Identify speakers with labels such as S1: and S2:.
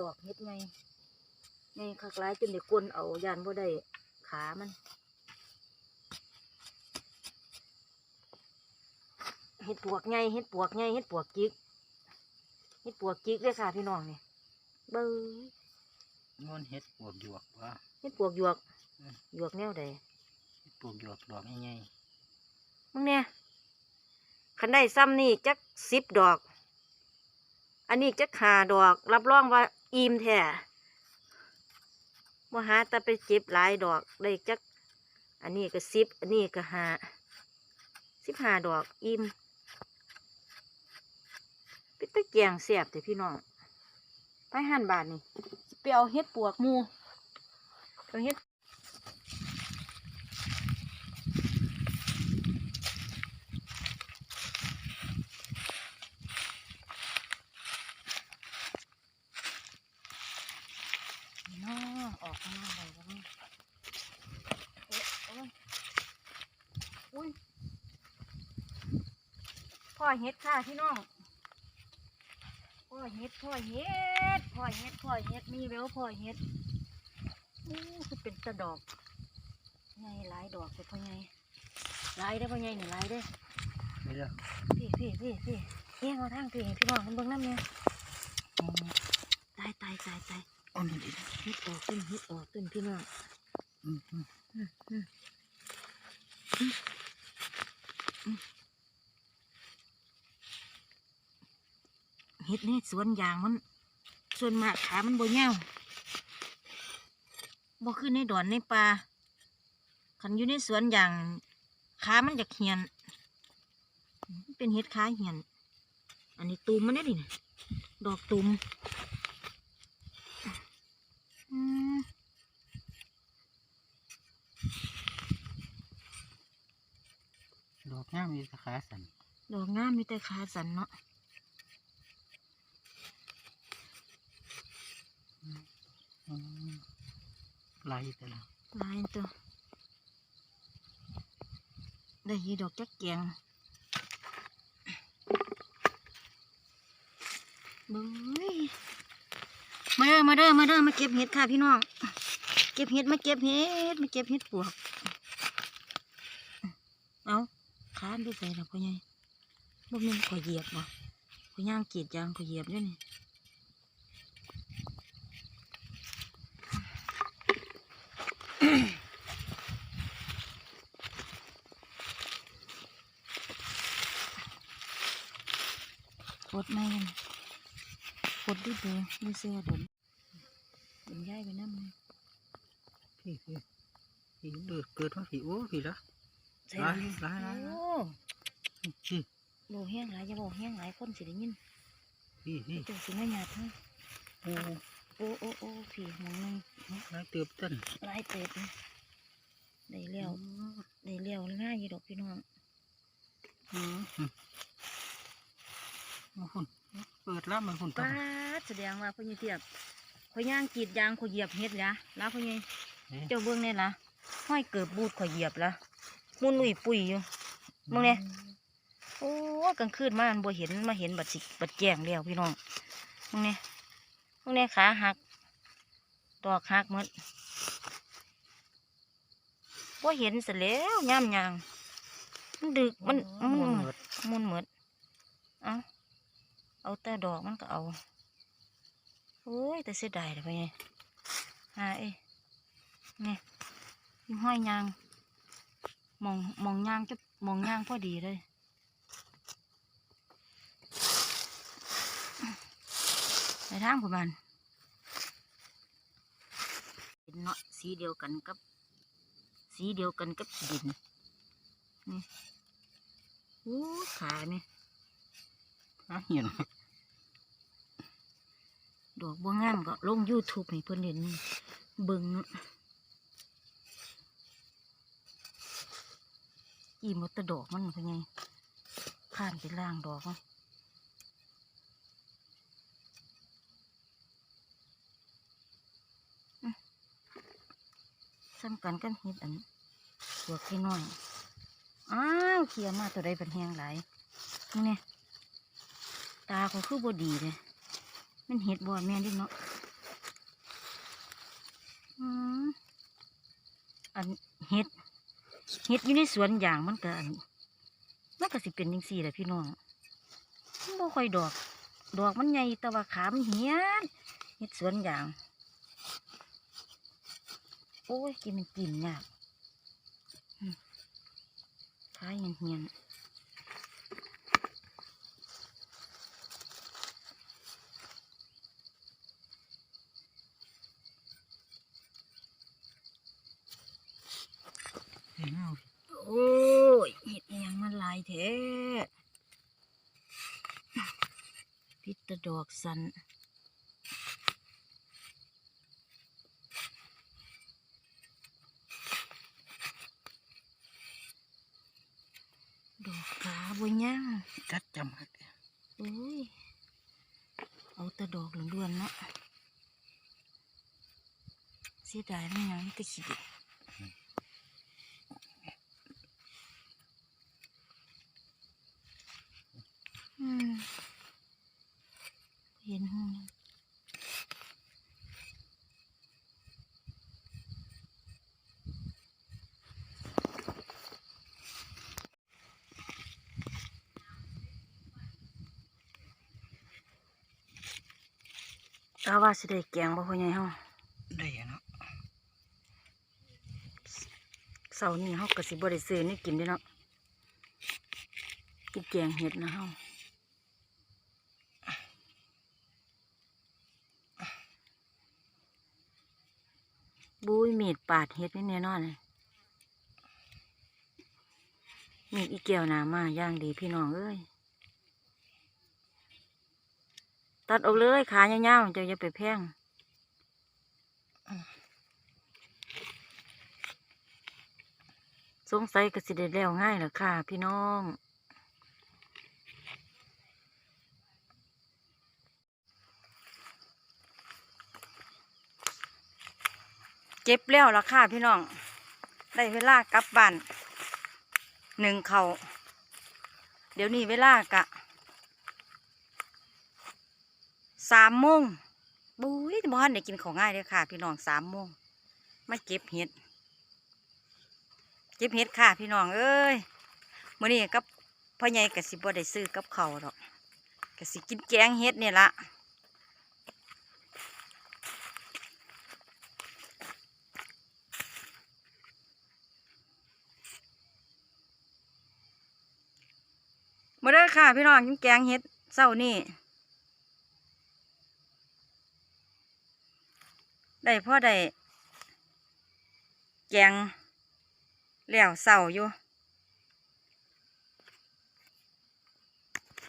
S1: ดอกเฮ็ดไงไงคักหลายจนได้กลนเอายานบ่ได้ขามันเฮ็ดปวกไงเฮ็ดปวกไงเฮ็ดปวกจิกเฮ็ดปวกจิกเลยค่ะพี่น้องนี่เบ้ย
S2: งอนเฮ็ดปวกหยวกวะ
S1: เฮ็ดปวกหยวก
S2: อืม
S1: หยวกแนวใด
S2: เฮ็ดปวกหยวกดอกง่าย
S1: มึงเนี่ยคันได้ซ้ำนี่จักสิบดอก อันนี้จักหาดอก รับรองว่า อิ่มแท้บ่หาแต่ไปเจ็บหลายดอกได้จัก อันนี้ก็สิบอันนี้ก็หาสิบห้าดอกอิ่มเป็นตะเกียงเสียบแต่พี่น้องไปหันบาทนี่ไปเอาเฮ็ดปวกมูเอาเฮ็ด น้อออกมาอะไรวะเนี่ยโอ๊ะโอ๊ยอุ้ย พ่อเฮ็ดค่ะพี่น้องพ่อเฮ็ดพ่อเฮ็ดพ่อเฮ็ดพ่อเฮ็ดมีแววพ่อเฮ็ดอู้คือเป็นตะดอกไงหลายดอกแต่พ่อไงหลายได้อพ่อไงนี่หลายได้อ
S2: ๆนี่เด้อ
S1: พี่พี่พี่พี่เอียงเอาทางพี่ให้พี่น้องมันเบิ่งน้ำเนี่ยอืมตายตายตายตาย
S2: เอันนี้ดิ
S1: เฮ็ดออกต้นเฮ็ดออกต้นพี่น้อง
S2: อืมอืม
S1: อืมอืมอืมเฮ็ด ในสวนยางมัน ส่วนมากขามันบ่ยาวบ่คือในดอนในป่าคันอยู่ในสวนยางขามันจะเหียนมันเป็นเฮ็ดขาเหียน อันนี้ตูมมันได้ดิน่ะดอกตูมอืม
S2: ดอกงามมีสาขาสัน
S1: ดอกงามมีแต่ขาสันเนาะ
S2: ลายแต่ละ
S1: ลายตัวได้ยีดอกจักแกงเบิ้งเอ้ยมาเด้อมาเด้อมาเด้อมาเก็บเห็ดค่ะพี่น้อง เก็บเห็ดมาเก็บเห็ดมาเก็บเห็ดปวก เอาค้านไปใส่ละพ่อใหญ่บ่แม่นข่อเหยียบบ่ข่อย่างกีดยางข่อเหยียบด้วยนี่ กดไม่กันกดดิเด้อไม่เสียดนเป็นย้ายไปน้ำเลย
S2: พี่พี่พี่เดือดเกิดมาพี่โอ้พี่ละ
S1: ใส่
S2: หลาย
S1: เลย
S2: หลายหลาย
S1: โอ้
S2: พี่
S1: โลแห้งหลายจะบอกแห้งหลายคนสิได้ยิน
S2: พี่พี่
S1: จังสิมาหยาดทั้ง
S2: โอ้
S1: โอ้โอ้โอ้พี่หมองหนึง
S2: ลายเติบต้น
S1: หลายเติบเลยได้เลี้ยวได้เลี้ยวง่ายอยู่ดอกพี่น้อง
S2: อืมอืมเอาหุ่นเปิดแล้วมันหุ่นตั
S1: ป้าวดแสดงว่าพ่อใหญ่เทียบข่อยย่างกรีดยางข่อยเหยียบเฮ็ดละแล้วพ่อใหญ่
S2: เอ๊ะ
S1: เจ้าเบิ่งเนี่ยละห้อยเกิดบูดข่อยเหยียบละมุนลุยปุยอยู่มึงเนี่ยโอ้กลางคืนมาอันบ่เห็นมาเห็นบัดสิบัดแจ้งแล้วพี่น้องมึงเนี่ย มึงเนี่ยขาหักดอกหักหมดบ่เห็นซะแล้วย่ำยางมันดึกมัน
S2: อ๋อ
S1: มัน
S2: หมด
S1: มุนหมดเอาเอาแต่ดอกมันก็เอาโอ้ยแต่เสียดายเลยไปไงหาเอ้ยเนี่ยอยู่ห้อยยางมองมองยางจะมองยางพอดีเลย ไปทางประมาณเป็นเนาะสีเดียวกันกับ สีเดียวกันกับดินนี่โอ้ขาเนี่ย
S2: อะเหียน
S1: ดอกบัวงามก็ลง YouTube ให้เพิ่นเห็นเบิ่งเนาะอีหมดแตะดอกมันเป็นไงข้านไปล่างดอกมัน ซ้ำกันกันเฮ็ดอันตัวขี้น้อย อ้าวเขียมาตัวใดเป็นแหงหลายนี่เนี่ยตาเขาคือบอดีเลยมันเห็ดบ่แม่นดิเนาะอันเห็ดเห็ดอยู่ในสวนยางมันก็อันมันก็สิเป็นจังซี่แหละพี่น้องมันบ่ค่อยดอก ดอกมันใหญ่แต่ว่าขามันเหี้ยนเห็ดสวนยาง อ้ยกินมันกินยากอืมขาเหียนเหียนๆ
S2: เห็นเอา
S1: โอ้ยเห็ดอิหยังมันหลายแท้พิษตะดอกสันด อกขาบ่ยัง
S2: จัดจำหัก
S1: โอ้ยเอาแต่ดอกล้วนๆเนาะเสียดายมันยังตะขี้เด็กอืมเห็นห้อง กาว่าสิได้แกงบ่พ่อใหญ่เฮา
S2: ได้อะเนาะ
S1: เสาร์นี้เฮาก็สิบ่ได้ซื้อนี่กินเด้เนาะกินแกงเห็ดนะเฮาบุ้ยมีดปาดเห็ดนี่แน่นอนเลยมีดอีเกียวหนามาย่างดีพี่น้องเอ้ย ตัดออกเลยขายาวๆเจะอย่าไปแพงสงสัยก็สิได้แล้วง่ายเหรอค่ะ พี่น้องเก็บแล้วล่ะค่ะพี่น้อง ได้เวลากลับบ้านหนึ่งเขา เดี๋ยวนี้เวลากะ สามโมงบุ้ยบ้านได้กินของง่ายเลยค่ะ พี่น้องสามโมงมาเก็บเห็ด เก็บเห็ดค่ะ พี่น้องเอ้ยมื่อนี้กับพ่อใหญ่กสิบ่ได้ซื้อกับเขาวดอกกสิกินแกงเห็ดเนี่ยละมาเด้อค่ะ พี่น้องกินแกงเห็ดเศร้านี่ ได้พ่อได้แกงแล้วเสาอยู่